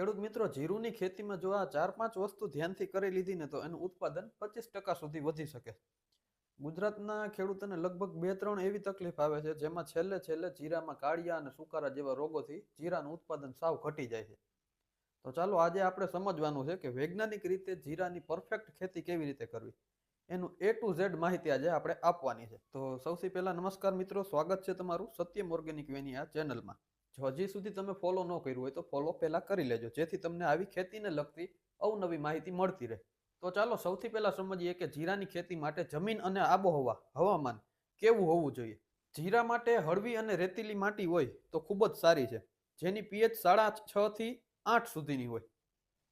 ખેડૂત મિત્રો, જીરુની ખેતીમાં જો આ ચાર પાંચ વસ્તુ ધ્યાનથી કરી લીધી ને તો એનું ઉત્પાદન પચીસ ટકા સુધી વધી શકે. ગુજરાતના ખેડૂતોને લગભગ બે ત્રણ એવી તકલીફ આવે છે જેમાં છેલ્લે છેલ્લે જીરામાં કાળિયા અને સુકારા જેવા રોગોથી જીરાનું ઉત્પાદન સાવ ઘટી જાય છે. તો ચાલો આજે આપણે સમજવાનું છે કે વૈજ્ઞાનિક રીતે જીરાની પરફેક્ટ ખેતી કેવી રીતે કરવી? એનું એ ટુ ઝેડ માહિતી આજે આપણે આપવાની છે. તો સૌથી પહેલા નમસ્કાર મિત્રો, સ્વાગત છે તમારું સત્યમ ઓર્ગેનિક વેની આ ચેનલમાં. હજી સુધી તમે ફોલો ન કર્યું હોય તો ફોલો પહેલાં કરી લેજો. જેથી તમને આવી ખેતીને લગતી અવનવી માહિતી મળતી રહે. તો ચાલો સૌથી પહેલાં સમજીએ કે જીરાની ખેતી માટે જમીન અને આબોહવા, હવામાન કેવું હોવું જોઈએ? જીરા માટે હળવી અને રેતીલી માટી હોય તો ખૂબ જ સારી છે. જેની પીએચ સાડા છ થી આઠ સુધીની હોય.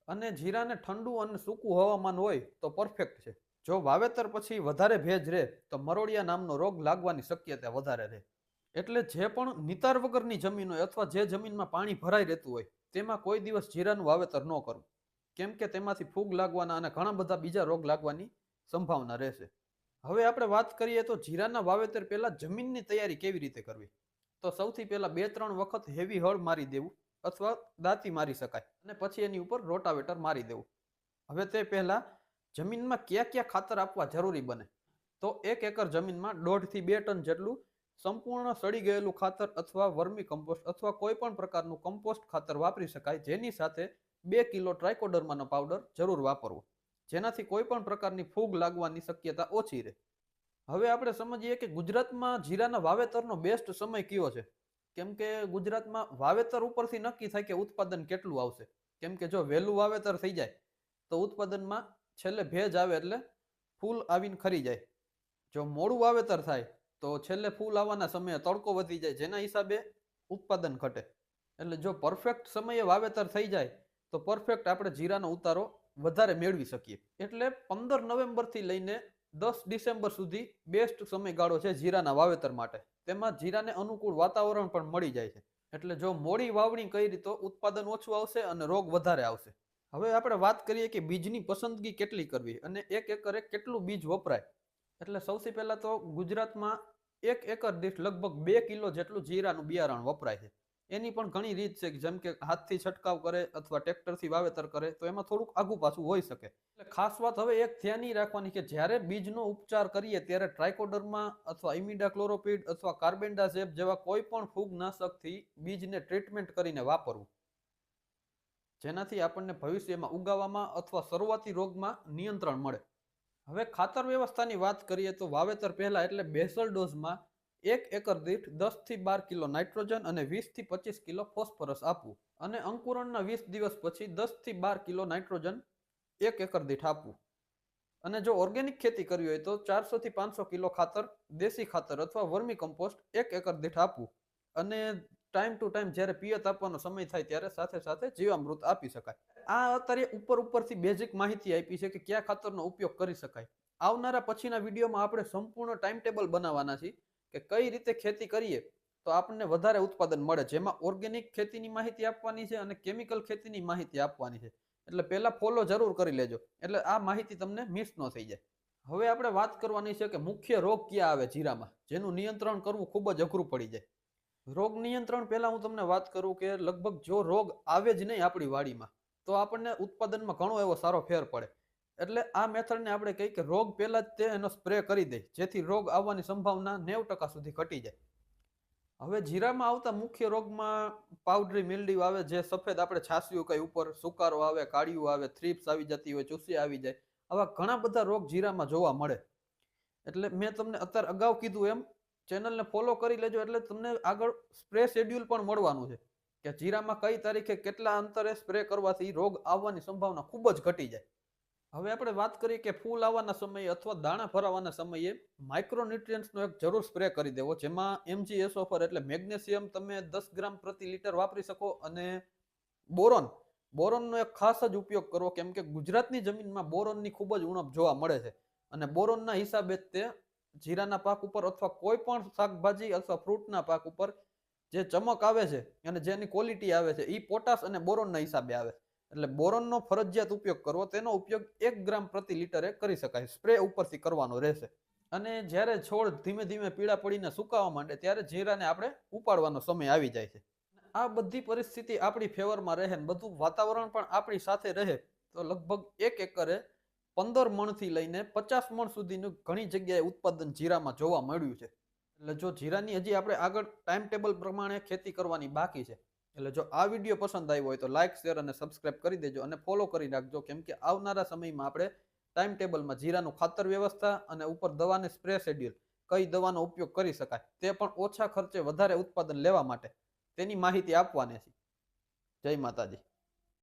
અને જીરાને ઠંડુ અને સૂકું હવામાન હોય તો પરફેક્ટ છે. જો વાવેતર પછી વધારે ભેજ રહે તો મરોડિયા નામનો રોગ લાગવાની શક્યતા વધારે રહે. એટલે જે પણ નિતાર વગરની જમીન હોય અથવા જે જમીનમાં પાણી ભરાઈ રહેતું હોય, તેમાં કોઈ દિવસ જીરાનું વાવેતર ન કરવું કેમ કે તેમાંથી ફૂગ લાગવાના અને ઘણા બધા બીજા રોગ લાગવાની સંભાવના રહેશે. હવે આપણે વાત કરીએ તો જીરાના વાવેતર પહેલાં જમીનની તૈયારી કેવી રીતે કરવી? તો સૌથી પહેલાં બે ત્રણ વખત હેવી હળ મારી દેવું અથવા દાંતી મારી શકાય અને પછી એની ઉપર રોટાવેટર મારી દેવું. હવે તે પહેલાં જમીનમાં કયા કયા ખાતર આપવા જરૂરી બને? તો એક એકર જમીનમાં દોઢથી બે ટન જેટલું સંપૂર્ણ સડી ગયેલું ખાતર અથવા વર્મી કમ્પોસ્ટ અથવા કોઈ પણ પ્રકારનું કમ્પોસ્ટ ખાતર વાપરી શકાય, જેની સાથે બે કિલો ટ્રાયકોડર્માનો પાવડર જરૂર વાપરવો, જેનાથી કોઈ પણ પ્રકારની ફૂગ લાગવાની શક્યતા ઓછી રહે. હવે આપણે સમજીએ કે ગુજરાતમાં જીરાના વાવેતરનો બેસ્ટ સમય કયો છે? કેમ કે ગુજરાતમાં વાવેતર ઉપરથી નક્કી થાય કે ઉત્પાદન કેટલું આવશે. કેમ કે જો વહેલું વાવેતર થઈ જાય, તો ઉત્પાદનમાં છેલ્લે ભેજ આવે એટલે ફૂલ આવીને ખરી જાય. જો મોડું વાવેતર થાય તો છેલ્લે ફૂલ આવવાના સમયે તડકો વધી જાય, જેના હિસાબે ઉત્પાદન ઘટે. એટલે જો પરફેક્ટ સમયે વાવેતર થઈ જાય, તો પરફેક્ટ આપણે જીરાનો ઉતારો વધારે મેળવી શકીએ. એટલે પંદર નવેમ્બરથી લઈને દસ ડિસેમ્બર સુધી બેસ્ટ સમયગાળો છે જીરાના વાવેતર માટે. તેમાં જીરાને અનુકૂળ વાતાવરણ પણ મળી જાય છે. એટલે જો મોડી વાવણી કરી તો ઉત્પાદન ઓછું આવશે અને રોગ વધારે આવશે. હવે આપણે વાત કરીએ કે બીજની પસંદગી કેટલી કરવી? અને એક એકરે કેટલું બીજ વપરાય? એટલે સૌથી પહેલા તો ગુજરાતમાં એક એકર દીઠ લગભગ બે કિલો જેટલું જીરાનું બિયારણ વપરાય છે. એની પણ ઘણી રીત છે જેમ કે હાથથી છંટકાવ કરે અથવા ટ્રેક્ટરથી વાવેતર કરે તો એમાં થોડુંક આગુ પાછું હોઈ શકે. એટલે ખાસ વાત હવે એક ધ્યાન રાખવાની કે જ્યારે બીજનો ઉપચાર કરીએ ત્યારે ટ્રાયકોડરમાં અથવા ઇમિડા ક્લોરોપીડ અથવા કાર્બેન્ડાઝેપ જેવા કોઈ પણ ફૂગનાશકથી બીજને ટ્રીટમેન્ટ કરીને વાપરવું. જેનાથી આપણને ભવિષ્યમાં ઉગાવામાં અથવા શરૂઆતી રોગમાં નિયંત્રણ મળે. હવે ખાતર વ્યવસ્થાની વાત કરીએ તો વાવેતર પહેલા એટલે બેસલ ડોઝમાં એક એકર દીઠ દસથી બાર કિલો નાઇટ્રોજન અને વીસથી પચીસ કિલો ફોસ્ફરસ આપવું. અને અંકુરણના વીસ દિવસ પછી દસથી બાર કિલો નાઇટ્રોજન એક એકર દીઠ આપવું. અને જો ઓર્ગેનિક ખેતી કરવી હોય તો ચારસો થી પાંચસો કિલો ખાતર, દેશી ખાતર અથવા વર્મી કમ્પોસ્ટ એક એકર દીઠ આપવું. અને ટાઈમ ટુ ટાઈમ જ્યારે પિયત આપવાનો સમય થાય ત્યારે સાથે સાથે જીવામૃત આપી શકાય. આ અત્યારે ઉપર ઉપરથી બેઝિક માહિતી આપી છે કે કયા ખાતરનો ઉપયોગ કરી શકાય. આવનારા પછીના વિડીયોમાં આપણે સંપૂર્ણ ટાઈમ ટેબલ બનાવવાના છીએ કે કઈ રીતે ખેતી કરીએ તો આપણને વધારે ઉત્પાદન મળે. જેમાં ઓર્ગેનિક ખેતીની માહિતી આપવાની છે અને કેમિકલ ખેતીની માહિતી આપવાની છે. એટલે પહેલા ફોલો જરૂર કરી લેજો. એટલે આ માહિતી તમને મિસ ન થઈ જાય. હવે આપણે વાત કરવાની છે કે મુખ્ય રોગ ક્યાં આવે જીરામાં? જેનું નિયંત્રણ કરવું ખૂબ જ અઘરું પડી જાય. રોગ નિયંત્રણ પહેલા હું તમને વાત કરું કે લગભગ જો રોગ આવે જ નહીં આપણી વાડીમાં તો આપણને ઉત્પાદનમાં ઘણો એવો સારો ફેર પડે. એટલે આ મેથડને આપણે કહીએ કે રોગ પહેલાં જ તે એનો સ્પ્રે કરી દે, જેથી રોગ આવવાની સંભાવના નેવ ટકા સુધી ઘટી જાય. હવે જીરામાં આવતા મુખ્ય રોગમાં પાવડરી મિલ્ડ્યુ આવે, જે સફેદ આપણે છાસિયું કઈ ઉપર સુકારો આવે, કાળિયું આવે થ્રીપ્સ આવી જતી હોય, ચૂસી આવી જાય, આવા ઘણા બધા રોગ જીરામાં જોવા મળે. એટલે મેં તમને અત્યારે અગાઉ કીધું એમ ચેનલને ફોલો કરી લેજો, એટલે તમને આગળ સ્પ્રે શેડ્યુલ પણ મળવાનું છે. કે જીરામાં કઈ તારીખે કેટલા અંતરે સ્પ્રે કરવાથી રોગ આવવાની સંભાવના ખૂબ જ ઘટી જાય. હવે આપણે વાત કરીએ કે ફૂલ આવવાના સમયે અથવા દાણા ભરાવાના સમયે માઇક્રોન્યુટ્રિયન્ટ્સનો એક જરૂર સ્પ્રે કરી દેવો. જેમાં એમજી એસોફર એટલે મેગ્નેશિયમ તમે દસ ગ્રામ પ્રતિ લીટર વાપરી શકો અને બોરોન. બોરોનનો એક ખાસ જ ઉપયોગ કરવો કેમ કે ગુજરાતની જમીનમાં બોરોનની ખૂબ જ ઉણપ જોવા મળે છે અને બોરોનના હિસાબે તે જીરાના પાક ઉપર અથવા કોઈ પણ શાકભાજી અથવા ફ્રૂટના પાક ઉપર જે ચમક આવે છે અને જેની ક્વોલિટી આવે છે એ પોટાશ અને બોરોનના હિસાબે આવે. એટલે બોરોનનો ફરજિયાત ઉપયોગ કરવો, તેનો ઉપયોગ એક ગ્રામ પ્રતિ લીટરે કરી શકાય. સ્પ્રે ઉપરથી કરવાનો રહેશે. અને જ્યારે છોડ ધીમે ધીમે પીળા પડીને સુકાવા માંડે, ત્યારે જીરાને આપણે ઉપાડવાનો સમય આવી જાય છે. આ બધી પરિસ્થિતિ આપણી ફેવરમાં રહે ને બધું વાતાવરણ પણ આપણી સાથે રહે, તો લગભગ એક એકરે પંદર મણથી લઈને પચાસ મણ સુધીનું ઘણી જગ્યાએ ઉત્પાદન જીરામાં જોવા મળ્યું છે. એટલે જો જીરાની હજી આપણે આગળ ટાઈમ ટેબલ પ્રમાણે ખેતી કરવાની બાકી છે, એટલે જો આ વીડિયો પસંદ આવ્યો હોય તો લાઇક શેર અને સબસ્ક્રાઇબ કરી દેજો અને ફોલો કરી રાખજો, કેમ કે આવનારા સમયમાં આપણે ટાઈમ ટેબલમાં જીરાનું ખાતર વ્યવસ્થા અને ઉપર દવાને સ્પ્રે શેડ્યુલ કઈ દવાનો ઉપયોગ કરી શકાય તે પણ ઓછા ખર્ચે વધારે ઉત્પાદન લેવા માટે. તેની માહિતી આપવાની છે. જય માતાજી.